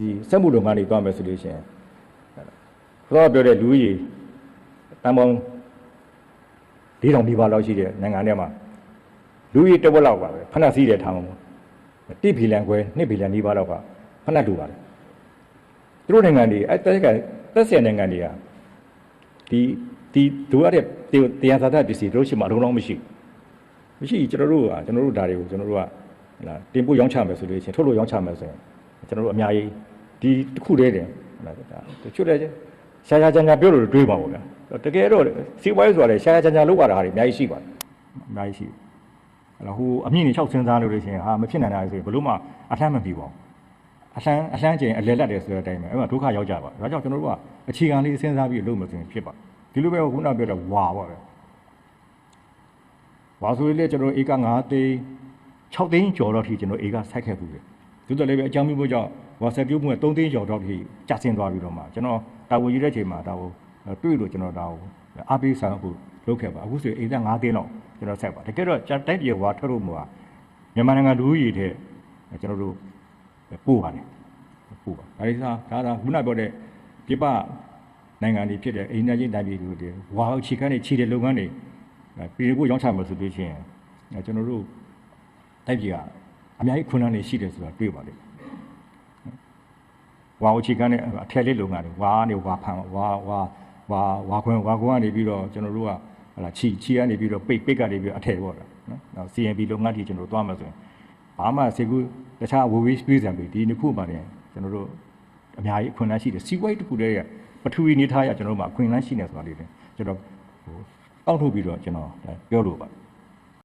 ဒီစက်မှုလုပ်ငန်းတွေသွားမယ်ဆိုလို့ရှိရင်တော့ပြောတဲ့လူကြီးတန်ပေါင်း၄000ဒီပါလောက်ရှိတဲ့နိုင်ငံထဲမှာလူကြီးတစ်ဝက်လောက်ပါပဲဖဏစီးတဲ့ထားမှာမို့တိဘီလန်ခွဲ2ဘီလန်ဒီပါလောက်ကဖဏတူပါတယ်သူတို့နိုင်ငံတွေအဲတက်ကသက်ဆိုင်နိုင်ငံတွေကဒီဒီဒူရတဲ့တရားစာတပစ္စည်းတို့ရှိမှအလုံးလုံးမရှိဘူးမရှိကျွန်တော်တို့ကကျွန်တော်တို့ဒါတွေကိုကျွန်တော်တို့ကဟလာတင်ပို့ရောင်းချမယ်ဆိုလို့ရှိရင်ထုတ်လို့ရောင်းချမယ်ဆိုရင်ကျွန်တော်တို့အများကြီး ဒီတစ်ခုတည်းတင်ဟလာဒါတချို့လည်းရှာရှာချာချာပြောလို့တွေးပါဘူးဗျာတကယ်တော့စီးပွားရေးဆိုတာလည်းရှာရှာချာချာလုပ်ရတာဟာတွေအများကြီးရှိပါတယ်အများကြီးရှိတယ်အဲ့တော့ဟိုအမြင့်နေ6စဉ်းစားလို့လို့ရှိရင်ဟာမဖြစ်နိုင်တာဆိုရင်ဘလို့မှအထမ်းမပြီးပါဘူးအလှမ်းအလှမ်းကျင်အလဲလက်တယ်ဆိုတဲ့အတိုင်းပဲအဲ့မှာဒုက္ခရောက်ကြပါဒါကြောင့်ကျွန်တော်တို့ကအခြေခံလေးစဉ်းစားပြီးလုပ်မယ်ဆိုရင်ဖြစ်ပါဒီလိုပဲခုနပြောတဲ့ဝါပါပဲဝါဆိုရင်လေကျွန်တော်ဧက9သိန်း6သိန်းကျော်တော့ထိကျွန်တော်ဧကဆိုက်ခဲ့ဘူးလေ သူတို့လည်းပဲအကြောင်းမျိုးကြောင့်ဝါဆက်ပြုတ်မှုက3သိန်းကျော်တော့ထိကျဆင်းသွားပြီးတော့မှကျွန်တော်တာဝန်ယူတဲ့ချိန်မှာဒါကိုတွေ့လို့ကျွန်တော်ဒါကိုအားပေးဆောင်ဖို့လုပ်ခဲ့ပါအခုဆိုရင်ဧက9သိန်းလောက်ကျွန်တော်ဆက်ပါတကယ်တော့တိုက်ပြေဝါထွက်လို့မှာမြန်မာနိုင်ငံလူဦးရေတဲ့ကျွန်တော်တို့ပို့ပါတယ်ပို့ပါဒါလေးစားဒါဒါခုနပြောတဲ့ပြပနိုင်ငံတွေဖြစ်တဲ့အိန္ဒိယချင်းတိုင်းပြည်တွေဝါအခြေခံတွေခြေတဲ့လုပ်ငန်းတွေပြည်ကိုရောင်းချမှာဆိုလို့ရှိရင်ကျွန်တော်တို့တိုက်ပြည်က အများကြီးခွင့်လန်းနေရှိတယ်ဆိုတာတွေ့ပါတယ်ဝါအခြေခံနဲ့အထက်လေးလုပ်ငန်းတွေဝါနေဝါဖန်ဝါဝါဝါဝါခွန်းဝါခွန်းကနေပြီးတော့ကျွန်တော်တို့ကဟလာခြီခြီကနေပြီးတော့ပိတ်ပိတ်ကနေပြီးအထက်ပေါ့နော်နော် CNB လုပ်ငန်းတွေကျွန်တော်တို့သွားမှာဆိုရင်ဘာမှစေကူတခြား web page ပြည်စံပြီးဒီနှစ်ခုပါတယ်ကျွန်တော်တို့အများကြီးအခွင့်အလမ်းရှိတယ်စီးပွားရေးတစ်ခုတည်းကပထဝီနေထားရကျွန်တော်တို့မှာအခွင့်အလမ်းရှိနေဆိုတာလေးတွေကျွန်တော်ဟိုတောက်ထုတ်ပြီးတော့ကျွန်တော်ပြောလို့ပါ